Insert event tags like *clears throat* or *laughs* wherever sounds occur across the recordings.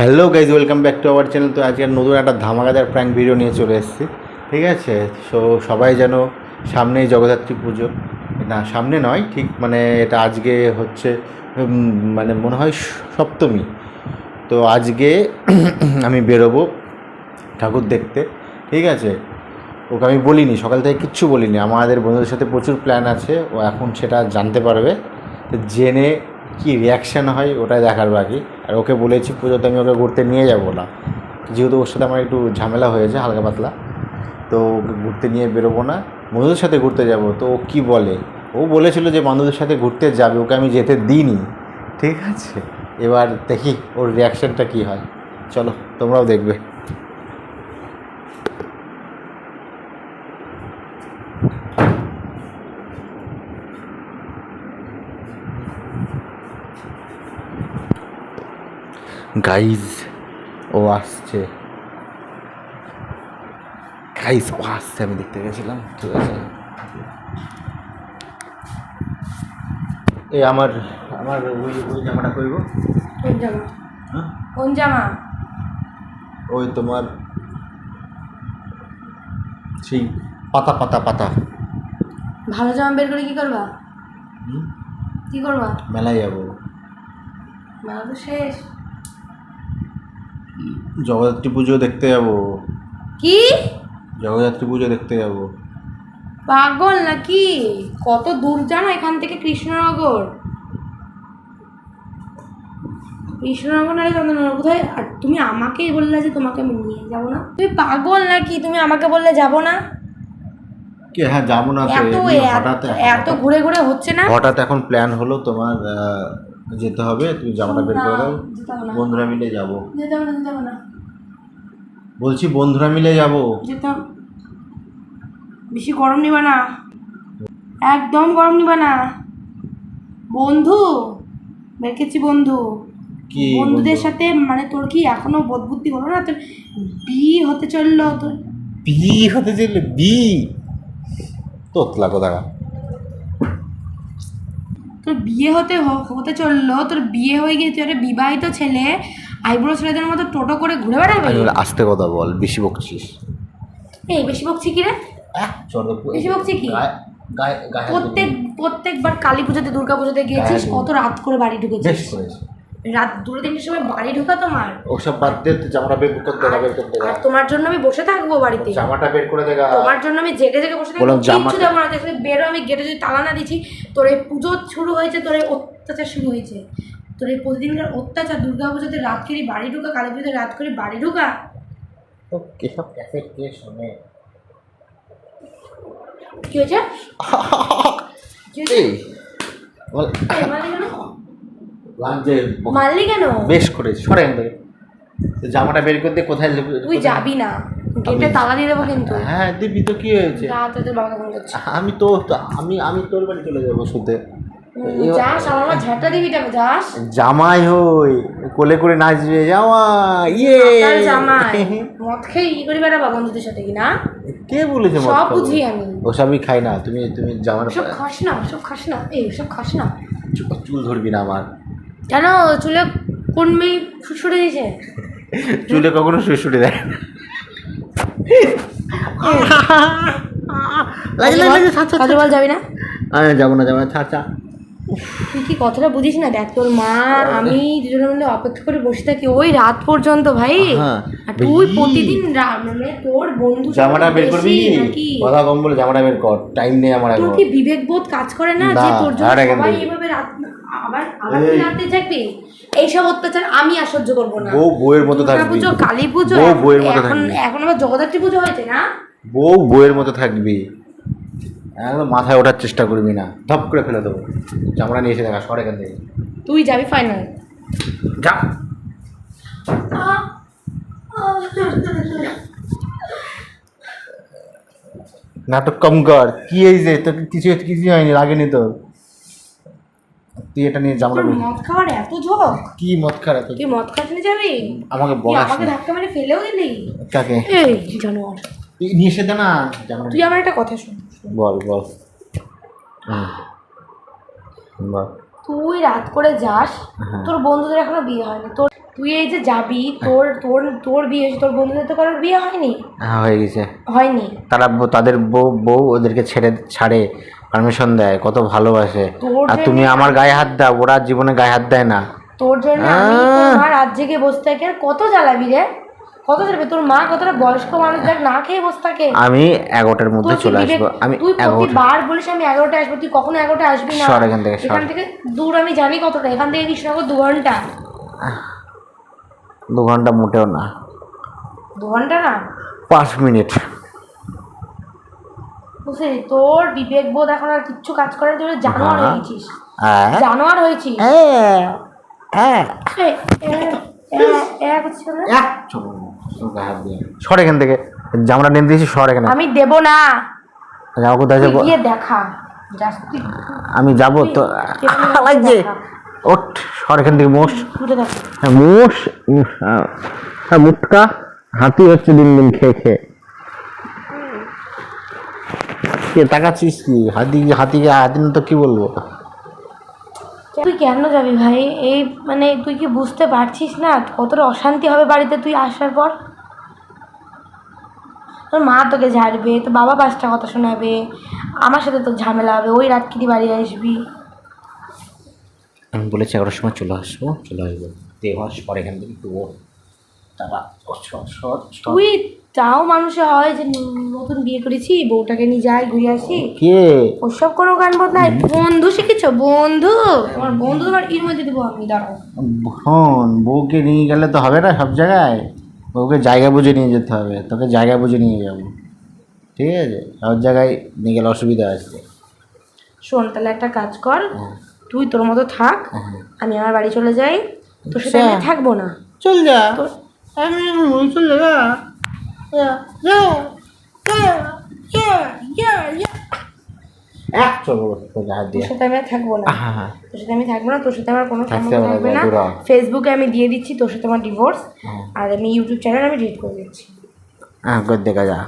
Hello guys, welcome back to our channel. তো আজকে নতুন একটা ধামাকাদার প্র্যাঙ্ক ভিডিও নিয়ে চলে এসেছি, ঠিক আছে? সো সবাই যেন সামনেই জগদ্ধাত্রী পুজো। না, সামনে নয়, ঠিক মানে এটা আজকে হচ্ছে মানে মনে হয় সপ্তমী। তো আজকে *clears throat* আমি বেরোবো ঠাকুর দেখতে, ঠিক আছে? ওকে আমি বলিনি, সকাল থেকে কিচ্ছু বলিনি। আমাদের বন্ধুদের সাথে প্রচুর প্ল্যান আছে, ও এখন সেটা জানতে পারবে। জেনে কি রিয়াকশান হয় ওটাই দেখার বাকি। আর ওকে বলেছি, পুজোতে আমি ওকে ঘুরতে নিয়ে যাব না। যেহেতু ওর সাথে আমার একটু ঝামেলা হয়েছে, হালকা পাতলা। তো ওকে ঘুরতে নিয়ে বেরোবো না, বন্ধুদের সাথে ঘুরতে যাব। তো ও কী বলে? ও বলেছিল যে বন্ধুদের সাথে ঘুরতে যাবে, ওকে আমি যেতে দিইনি। ঠিক আছে? এবার দেখি ওর রিয়াকশানটা কী হয়। চলো, তোমরাও দেখবে। গাইজ ও আসছে। গাইজ ও আসছে আমি দেখতে গেছিলাম ঠিক আছে। এই আমার আমার ওই ওই জামাটা করব কোন জামা? হ্যাঁ? কোন জামা? ওই তোমার সেই পাতা পাতা পাতা। ভালো জামা বের করে কি করবা? কি করবা? মেলায় যাব। মেলা তো শেষ। জগদ্ধাত্রী পুজো দেখতে যাব। কি? জগদ্ধাত্রী পুজো দেখতে যাব। পাগল নাকি? কত দূর জানো এখান থেকে কৃষ্ণনগর? কৃষ্ণনগর নাহলে চন্দননগর কোথায়? আর তুমি আমাকেই বললে যে তোমাকে আমি নিয়ে যাব না। তুমি পাগল নাকি? তুমি আমাকে বললে যাব না? কি? হ্যাঁ যাব না তো। এত এত- ঘুরে ঘুরে হচ্ছে না? হঠাৎ এখন প্ল্যান হলো তোমার যেতে হবে তুমি জামাটা বের করে দাও। বন্ধুরা মিলে যাব। বলছি বন্ধুরা মিলে যাব। বেশি গরম নিবা না। একদম গরম নিবা না। বন্ধু বেরকেছি বন্ধু। কি বন্ধুদের সাথে মানে তোর কি এখনও বোধ বুদ্ধি হলো না? তোর বি হতে চলল তোর বি হতে চাইলে বি? তোতলা কোথাকা তোর বিয়ে হতে হতে চলল তোর বিয়ে হয়ে গিয়ে তুই একটা বিবাহিত ছেলে আইব্রো ছেলেদের মতো টোটো করে ঘুরে বেড়াবে? আসতে কথা বল বেশি বকছিস। এই বেশি বকছি কি রে? বেশি বকছি কি? প্রত্যেক প্রত্যেকবার কালী পুজোতে দুর্গা পুজোতে গিয়েছিস? কত রাত করে বাড়ি ঢুকেছিস? রাত দুটো তিনটের সময় বাড়ি ঢোকা তোমার? ওসব বাদ দিয়ে তুই জামাটা বের করতে দেখা বের করতে আর তোমার জন্য আমি বসে থাকব বাড়িতে? জামাটা বের করে দেখা তোমার জন্য আমি জেগে জেগে বসে থাকব কিচ্ছু দেবো না দেখলে বেরো আমি গেটে যদি তালা না দিচ্ছি তোর এই পুজো শুরু হয়েছে তোর এই অত্যাচার শুরু হয়েছে। তোর এই প্রতিদিনকার অত্যাচার দুর্গা পুজোতে রাত করে বাড়ি ঢোকা কালী পুজোতে রাত করে বাড়ি ঢোকা। তো ক্যাসেট কে শোনে? কি হয়েছে? *laughs* কি হয়েছে? লাগছে মারলি কেন? বেশ করেছি সরে এখান থেকে। জামাটা বের করতে কোথায়? তুই যাবি না। গেটে তালা দিয়ে দেবো কিন্তু। হ্যাঁ দিবি তো কি হয়েছে? আমি তো আমি আমি তোর বাড়ি চলে যাব শুতে। জামাই হই কোলে করে নাচবে জামাই ইয়ে। জামাই। মদ খেয়ে ই করে বেড়াবা বন্ধুদের সাথে কি না? কে বলেছে সব বুঝি আমি। ওসবই খাই না তুমি তুমি জামার সব খাস না সব খাস না এই সব খাস না। চুল ধরবি না আমার। কেন চুলে কোন মেয়ে ফুসুরে দিয়েছে? চুলে কখনো শুশুড়ি দেয় না। যাবি আমি যাব না যাব না ছাড় ছাড়। তুই কি কথাটা বুঝিস না? দেখ তোর মা আমি দুজনে মিলে অপেক্ষা করে বসে থাকি ওই রাত পর্যন্ত ভাই। হ্যাঁ। আর তুই প্রতিদিন মানে তোর বন্ধু জামাটা বের করবি? কি? নাকি? কথা কম বলে জামাটা বের কর। টাইম নেই আমার এখন। কি বিবেক বোধ কাজ করে না যে না, তোর জন্য সবাই থেকে। রাত এইসব অত্যাচার আমি আর সহ্য করব না। বউ বউয়ের মতো দুর্গা থাকবি। পুজো কালী পুজো বউ এখন- বউয়ের মতো এখন থাকবি। এখন আবার জগদ্ধাত্রী পুজো হয়েছে না? বউ বউয়ের মতো থাকবি। একদম মাথায় ওঠার চেষ্টা করবি না। ধপ করে ফেলে দেবো। জামাটা নিয়ে এসে দেখা সর এখান থেকে। তুই যাবি ফাইনাল যা। নাটক কম কর। কি এই যে? তোর কিছু কিছু হয়নি লাগেনি তোর। তুই এটা নিয়ে মদ খাওয়ার এত ঝোঁক? কি মদ খারাপ তুই মদ খাটনি যাবি? আমাকে বলাস আমাকে ধাক্কা মেরে ফেলেও দিলি? কাকে? এই জানোয়ার। তুই নিয়ে এসে দে না। জামাটা তুই আমার একটা কথা শোন বল বল। তুই রাত করে যাস হ্যাঁ। তোর বন্ধুদের এখনও বিয়ে হয়নি। তোর তুই এই যে যাবি তোর তোর তোর বিয়ে হয়েছে, তোর বন্ধুদের তো কারোর বিয়ে হয়নি? হ্যাঁ হয়ে গেছে। হয়নি? তারা তাদের বউ বউ ওদেরকে ছেড়ে ছাড়ে। পারমিশন দেয় কত ভালোবাসে। আর তুমি আমার গায়ে হাত দাও ওরা জীবনে গায়ে হাত দেয় না। তোর জন্য আমি আহ! তোমার রাত জেগে বসে থাকি আর কত জ্বালাবি রে? কত জ্বালাবি? তোর মা কতটা বয়স্ক মানুষ দেখ না খেয়ে বসে থাকে। আমি এগারোটার মধ্যে চলে আসব। আমি তুই প্রতিবার বলিস আমি এগারোটা আসব তুই কখনো এগারোটা আসবি না। সর এখান থেকে। এখান থেকে দূর আমি জানি কতটা এখান থেকে কৃষ্ণনগর দু ঘণ্টা। দু ঘণ্টা মোটেও না। দু ঘণ্টা না? পাঁচ মিনিট। বুঝলি তোর বিবেক বোধ এখন আর কিচ্ছু কাজ জন্য জানোয়ার হ্যাঁ। হয়ে গেছিস হ্যাঁ। জানোয়ার হয়েছিস। হ্যাঁ। হ্যাঁ। এ করছিস না? সর এখান থেকে। জামাটা নিয়ে দিয়েছি সর এখানে। আমি দেব না। জামা কোথায় যাব? গিয়ে দেখা। আমি যাব তো তুই লাগছে। ওঠ সর এখান থেকে মোষ। হ্যাঁ, মোষ হ্যাঁ, হ্যাঁ, মুটকা। হাতি হচ্ছে দিন দিন খেয়ে খেয়ে। কে তাকাচ্ছিস কি? হাতি হাতিকে হাতি না তো কি বলব? তুই কেন যাবি ভাই? এই মানে তুই কি বুঝতে পারছিস না? কতটা অশান্তি হবে বাড়িতে তুই আসার পর? তোর মা তোকে ঝাড়বে তোর বাবা পাঁচটা কথা শোনাবে আমার সাথে তোর ঝামেলা হবে ওই রাত রাতকিরি বাড়ি আসবি। আমি বলেছি এগারোটার সময় চলে আসব চলে আসব। দেহ পরে এখান থেকে তারা তুই তাও মানুষে হয় যে নতুন বিয়ে করেছি বউটাকে নিয়ে যাই ঘুরে আসি। কে? ওসব কোনো গান বদলাই বন্ধু শিখেছো? বন্ধু তোমার বন্ধু তোমার এর মধ্যে দেবো আমি দাঁড়াও। হন বউকে নিয়ে গেলে তো হবে না সব জায়গায়। বউকে জায়গা বুঝে নিয়ে যেতে হবে। তোকে জায়গা বুঝে নিয়ে যাব। ঠিক আছে? সব জায়গায় নিয়ে গেলে অসুবিধা আছে। শোন তাহলে একটা কাজ কর। তুই তোর মতো থাক। আমি আমার বাড়ি চলে যাই। তোর সাথে আমি আচ্ছা। থাকব না। চল যা। আমি চল যা। চল তোকে হাত তোর সাথে আমি আর থাকব না। তোর সাথে আমি থাকব না তোর সাথে আমার কোনো সম্পর্ক না, থাকবে না। ফেসবুকে আমি দিয়ে দিচ্ছি তোর সাথে আমার ডিভোর্স হ্যাঁ। আর আমি ইউটিউব চ্যানেল আমি ডিলিট করে দিচ্ছি। হ্যাঁ করে দেখা যা।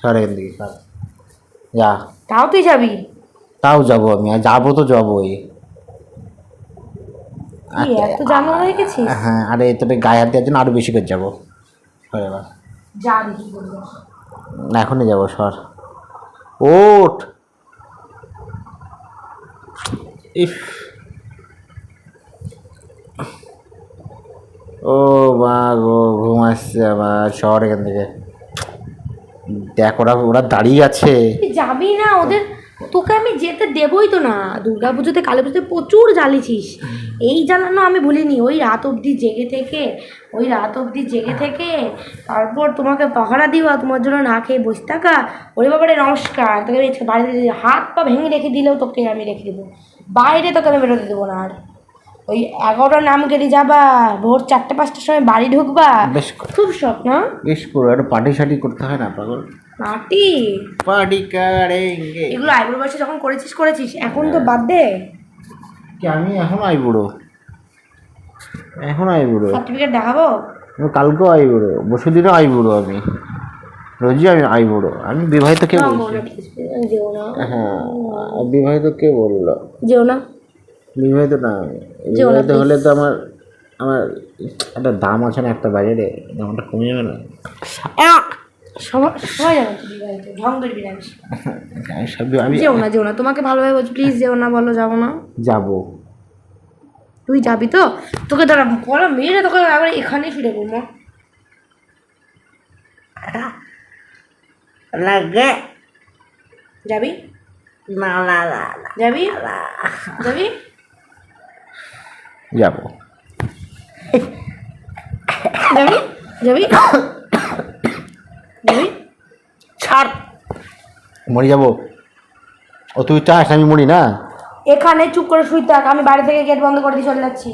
সর এখান থেকে সর। যা। তাও তুই যাবি? তাও যাব আমি আর যাব তো যাবোই। এত জানোয়ার হয়ে গেছিস? হ্যাঁ আরে তোর গায়ে হাত দেওয়ার জন্য আরও বেশি করে যাব। সর এবার। যা দেখি এখনই যাব সর। ওঠ! ইফ। ও বা গো ঘুম আসছে আবার শহর এখান থেকে। দেখ ওরা ওরা দাঁড়িয়ে আছে। যাবি না? ওদের তোকে আমি যেতে দেবই তো না। দুর্গা পুজোতে, কালী পুজোতে প্রচুর জ্বালিয়েছিস এই জ্বালানো আমি ভুলিনি। ওই রাত অবধি জেগে থেকে, ওই রাত অবধি জেগে থেকে, তারপর তোমাকে পাহারা দিও তোমার জন্য না খেয়ে বসে থাকা। ওরে বাবারে, নমস্কার। তোকে বাড়িতে হাত পা ভেঙে রেখে দিলেও তোকে আমি রেখে দেবো। বাইরে তোকে আমি বেরোতে দেবো না আর। ওই এগারোটার নাম কেটে যাবা ভোর চারটে পাঁচটার সময় বাড়ি ঢুকবা। বেশ খুব শখ না? বেশ করো একটু পার্টি সার্টি করতে হয় না পাগল? পার্টি? পার্টি কারেঙ্গে। এগুলো আইবুড়ো বয়সে যখন করেছিস করেছিস এখন তো বাদ দে। কি আমি এখন আই বুড়ো এখন আই বুড়ো সার্টিফিকেট দেখাবো? আমি কালকেও আই বুড়ো বসে দিনও আই বুড়ো আমি। রোজই আমি আই বুড়ো আমি বিবাহিত কে বলছি? হ্যাঁ বিবাহিত কে বলল? যেও না। বিবাহিত না বিবাহিত হলে তো আমার আমার একটা দাম আছে না একটা বাজারে দামটা কমে যাবে না। *laughs* যেও না যেও না তোমাকে ভালোভাবে বলছি প্লিজ যেও না বলো যাব না। যাব। তুই যাবি তো? তোকে দাঁড়া কলা মেয়েরা তোকে আবার এখানেই ফিরে করব লাগে। যাবি? না না না যাবি? যাবি? যাব। যাবি? যাবি? যাবি? ছাড়। মরে যাব? ও তুই চাস আমি মরি না? এখানে চুপ করে শুই থাক আমি বাড়ি থেকে গেট বন্ধ করে দিয়ে চলে যাচ্ছি।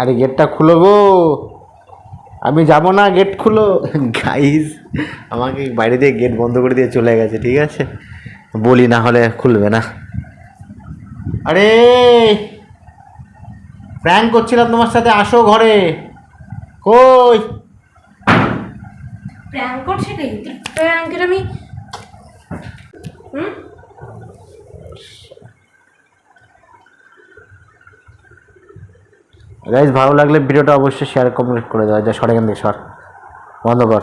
আরে গেটটা খুলো গো আমি যাব না গেট খুলো। গাইস আমাকে বাইরে দিয়ে গেট বন্ধ করে দিয়ে চলে গেছে ঠিক আছে? বলি না হলে খুলবে না। আরে! প্র্যাঙ্ক করছিলাম তোমার সাথে আসো ঘরে। কই? প্র্যাঙ্ক করছে প্র্যাঙ্কের আমি হুম? গাইজ ভালো লাগলে ভিডিওটা অবশ্যই শেয়ার কমপ্লিট করে দেওয়া যা সর এখান থেকে সর বন্ধ কর।